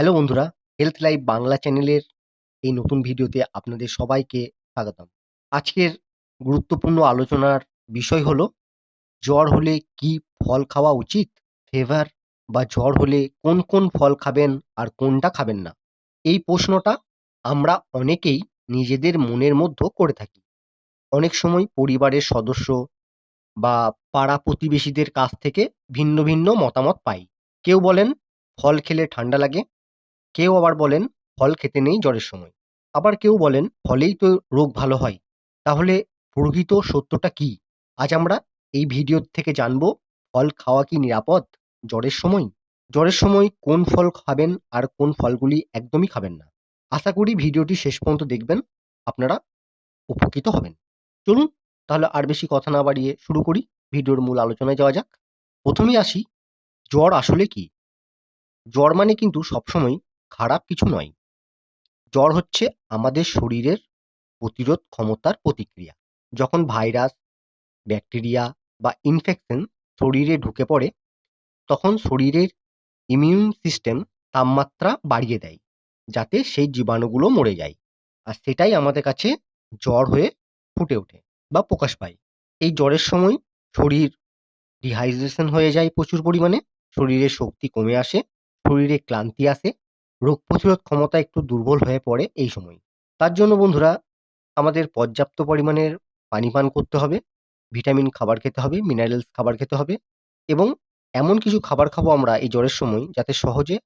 Hello বন্ধুরা, health life Bangla চ্যানেলের এই নতুন ভিডিওতে আপনাদের সবাইকে স্বাগতম। আজকের গুরুত্বপূর্ণ আলোচনার বিষয় হলো, জ্বর হলে কি ফল খাওয়া উচিত? ফিভার বা জ্বর হলে কোন, কোন ফল খাবেন আর কোনটা খাবেন না? এই প্রশ্নটা আমরা অনেকেই নিজেদের মনের মধ্যে করে থাকি। অনেক সময় পরিবারের সদস্য বা পাড়া প্রতিবেশীদের কাছ থেকে ভিন্ন, ভিন্ন মতামত পাই। কেউ বলেন ফল খেলে ঠান্ডা লাগে, কেউ আবার বলেন ফল খেতে নেই জ্বরের সময়। আবার কেউ বলেন ফলেই তো রোগ ভালো হয়। তাহলে প্রকৃত সত্যটা কি আজ আমরা এই ভিডিও থেকে জানব ফল খাওয়া কি নিরাপদ জ্বরের সময়? জ্বরের সময় কোন ফল খাবেন আর কোন ফলগুলি একদমই খাবেন না। আশা করি ভিডিওটি শেষ পর্যন্ত দেখবেন, আপনারা উপকৃত হবেন। চলুন তাহলে আর বেশি কথা না বাড়িয়ে শুরু করি, ভিডিওর মূল আলোচনায় যাওয়া যাক। প্রথমেই আসি, জ্বর আসলে কি? জ্বর মানে কিন্তু সবসময় খারাপ কিছু নয়। জ্বর হচ্ছে আমাদের শরীরের প্রতিরোধ ক্ষমতার প্রতিক্রিয়া। যখন ভাইরাস, ব্যাকটেরিয়া বা ইনফেকশন শরীরে ঢুকে পড়ে, তখন শরীরের ইমিউন সিস্টেম তাপমাত্রা বাড়িয়ে দেয়, যাতে সেই জীবাণুগুলো মরে যায়। আর সেটাই আমাদের কাছে জ্বর হয়ে ফুটে ওঠে বা প্রকাশ পায়। এই জ্বরের সময় শরীর ডিহাইড্রেশন হয়ে যায় প্রচুর পরিমাণে, শরীরের শক্তি কমে আসে, শরীরে ক্লান্তি আসে, রোগ প্রতিরোধ ক্ষমতা একটু দুর্বল হয়ে পড়ে এই সময়। তার জন্য বন্ধুরা আমাদের পর্যাপ্ত পরিমাণের পানি পান করতে হবে, ভিটামিন খাবার খেতে হবে, মিনারেলস খাবার খেতে হবে এবং এমন কিছু খাবার খাব আমরা এই জ্বরের সময় যাতে সহজে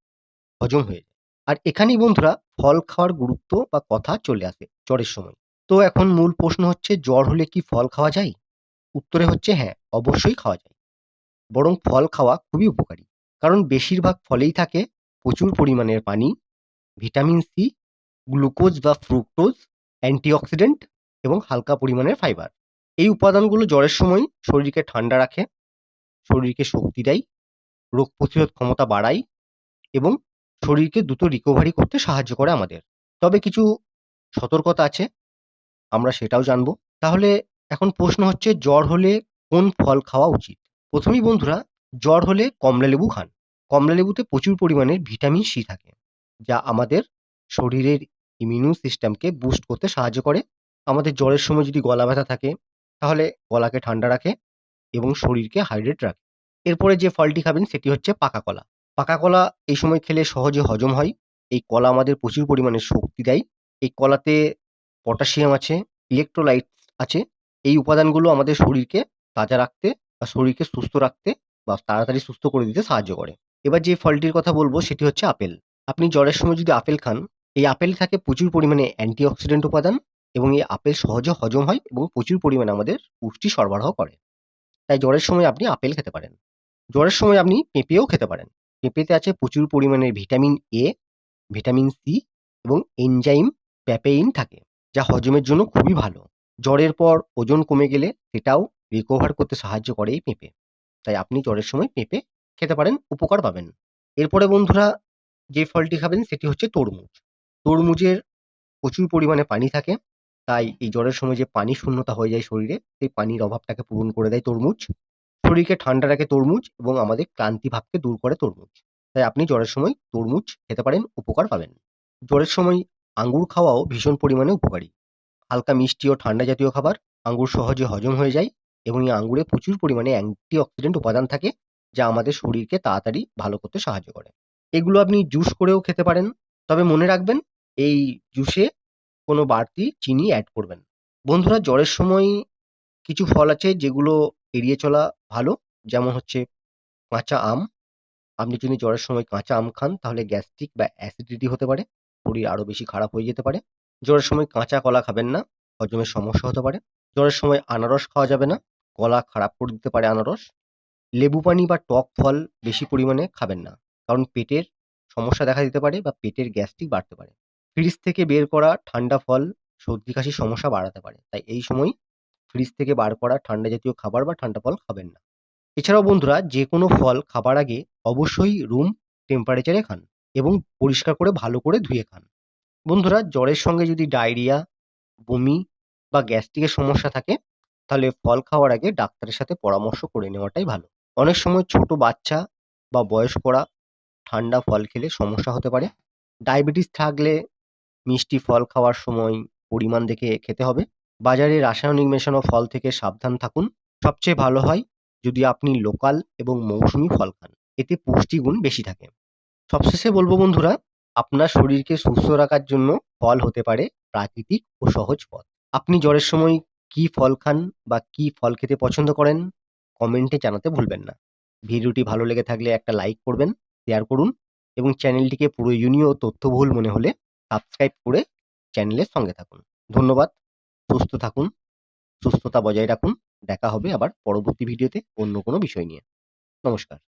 হজম হয়ে যায়। আর এখানেই বন্ধুরা ফল খাওয়ার গুরুত্ব বা কথা চলে আসে জ্বরের সময়। তো এখন মূল প্রশ্ন হচ্ছে জ্বর হলে কি ফল খাওয়া যায়? উত্তরে হচ্ছে হ্যাঁ, অবশ্যই খাওয়া যায়। বরং ফল খাওয়া খুবই উপকারী। কারণ বেশিরভাগ ফলেই থাকে প্রচুর পরিমাণের পানি, ভিটামিন সি, গ্লুকোজ বা ফ্রুক্টোজ, অ্যান্টিঅক্সিডেন্ট এবং হালকা পরিমাণের ফাইবার। এই উপাদানগুলো জ্বরের সময় শরীরকে ঠান্ডা রাখে, শরীরকে শক্তি দেয়, রোগ প্রতিরোধ ক্ষমতা বাড়ায় এবং শরীরকে দ্রুত রিকভারি করতে সাহায্য করে আমাদের। তবে কিছু সতর্কতা আছে, আমরা সেটাও জানব। তাহলে এখন প্রশ্ন হচ্ছে জ্বর হলে কোন ফল খাওয়া উচিত? প্রথমেই বন্ধুরা জ্বর হলে কমলালেবু খান। কমলালেবুতে প্রচুর পরিমাণে ভিটামিন সি থাকে, যা আমাদের শরীরের ইমিউন সিস্টেমকে বুস্ট করতে সাহায্য করে। আমাদের জ্বরের সময় যদি গলা ব্যথা থাকে, তাহলে গলাকে ঠান্ডা রাখে এবং শরীরকে হাইড্রেট রাখে। এরপরে যে ফলটি খাবেন সেটি হচ্ছে পাকা কলা। পাকা কলা এই সময় খেলে সহজে হজম হয়। এই কলা আমাদের প্রচুর পরিমাণে শক্তি দেয়। এই কলাতে পটাশিয়াম আছে, ইলেক্ট্রোলাইটস আছে। এই উপাদানগুলো আমাদের শরীরকে তাজা রাখতে বা শরীরকে সুস্থ রাখতে বা তাড়াতাড়ি সুস্থ করে দিতে সাহায্য করে। এবার যে ফলটির কথা বলব সেটি হচ্ছে আপেল। আপনি জ্বরের সময় যদি আপেল খান, এই আপেলে থাকে প্রচুর পরিমাণে অ্যান্টিঅক্সিডেন্ট উপাদান এবং এই আপেল সহজে হজম হয় এবং প্রচুর পরিমাণে আমাদের পুষ্টি সরবরাহ করে। তাই জ্বরের সময় আপনি আপেল খেতে পারেন। জ্বরের সময় আপনি পেঁপেও খেতে পারেন। পেঁপেতে আছে প্রচুর পরিমাণে ভিটামিন এ, ভিটামিন সি এবং এনজাইম প্যাপেইন থাকে, যা হজমের জন্য খুবই ভালো। জ্বরের পর ওজন কমে গেলে সেটাও রিকভার করতে সাহায্য করে এই পেঁপে। তাই আপনি জ্বরের সময় পেঁপে খেতে পারেন, উপকার পাবেন। এরপরে বন্ধুরা যে ফলটি খাবেন সেটি হচ্ছে তরমুজ। তরমুজের প্রচুর পরিমাণে পানি থাকে, তাই এই জ্বরের সময় যে পানি শূন্যতা হয়ে যায় শরীরে, সেই পানির অভাবটাকে পূরণ করে দেয় তরমুজ। শরীরকে ঠান্ডা রাখে তরমুজ এবং আমাদের ক্লান্তি ভাবকে দূর করে তরমুজ। তাই আপনি জ্বরের সময় তরমুজ খেতে পারেন, উপকার পাবেন। জ্বরের সময় আঙ্গুর খাওয়াও ভীষণ পরিমাণে উপকারী। হালকা মিষ্টি ও ঠান্ডা জাতীয় খাবার, আঙ্গুর সহজে হজম হয়ে যায় এবং এই আঙ্গুরে প্রচুর পরিমাণে অ্যান্টিঅক্সিডেন্ট উপাদান থাকে, যা আমাদের শরীরকে তাড়াতাড়ি ভালো করতে সাহায্য করে। এগুলো আপনি জুস করেও খেতে পারেন। তবে মনে রাখবেন এই জুসে কোনো বাড়তি চিনি অ্যাড করবেন বন্ধুরা জ্বরের সময় কিছু ফল আছে যেগুলো এড়িয়ে চলা ভালো। যেমন হচ্ছে কাঁচা আম। আপনি যদি জ্বরের সময় কাঁচা আম খান তাহলে গ্যাস্ট্রিক বা অ্যাসিডিটি হতে পারে। শরীর আরও বেশি খারাপ হয়ে যেতে পারে। জ্বরের সময় কাঁচা কলা খাবেন না, হজমের সমস্যা হতে পারে। জ্বরের সময় আনারস খাওয়া যাবে না, গলা খারাপ করে দিতে পারে আনারস। লেবু পানি বা টক ফল বেশি পরিমাণে খাবেন না, কারণ পেটের সমস্যা দেখা দিতে পারে বা পেটের গ্যাস্ট্রিক বাড়তে পারে। ফ্রিজ থেকে বের করা ঠান্ডা ফল সর্দি কাশির সমস্যা বাড়াতে পারে। তাই এই সময় ফ্রিজ থেকে বার করা ঠান্ডা জাতীয় খাবার বা ঠান্ডা ফল খাবেন না। এছাড়াও বন্ধুরা যেকোনো ফল খাবার আগে অবশ্যই রুম টেম্পারেচারে খান এবং পরিষ্কার করে ভালো করে ধুয়ে খান। বন্ধুরা জ্বরের সঙ্গে যদি ডায়রিয়া, বমি বা গ্যাস্ট্রিকের সমস্যা থাকে, তাহলে ফল খাওয়ার আগে ডাক্তারের সাথে পরামর্শ করে নেওয়াটাই ভালো। অনেক সময় ছোট বাচ্চা বা বয়স্করা ঠান্ডা ফল খেলে সমস্যা হতে পারে। ডায়াবেটিস থাকলে মিষ্টি ফল খাওয়ার সময় পরিমাণ দেখে খেতে হবে। বাজারে রাসায়নিক মেশানো ফল থেকে সাবধান থাকুন। সবচেয়ে ভালো হয় যদি আপনি লোকাল এবং মৌসুমি ফল খান। এতে পুষ্টিগুণ বেশি থাকে। সবশেষে বলব বন্ধুরা, আপনার শরীরকে সুস্থ রাখার জন্য ফল হতে পারে প্রাকৃতিক ও সহজ পথ। আপনি জ্বরের সময় কি ফল খান বা কি ফল খেতে পছন্দ করেন? কমেন্টে জানাতে ভুলবেন না। ভিডিওটি ভালো লেগে থাকলে একটা লাইক করবেন শেয়ার করুন এবং চ্যানেলটিকে প্রয়োজনীয় তথ্যবহুল মনে হলে সাবস্ক্রাইব করে চ্যানেলের সঙ্গে থাকুন। ধন্যবাদ, সুস্থ থাকুন, সুস্থতা বজায় রাখুন। দেখা হবে আবার পরবর্তী ভিডিওতে অন্য কোনো বিষয় নিয়ে। নমস্কার।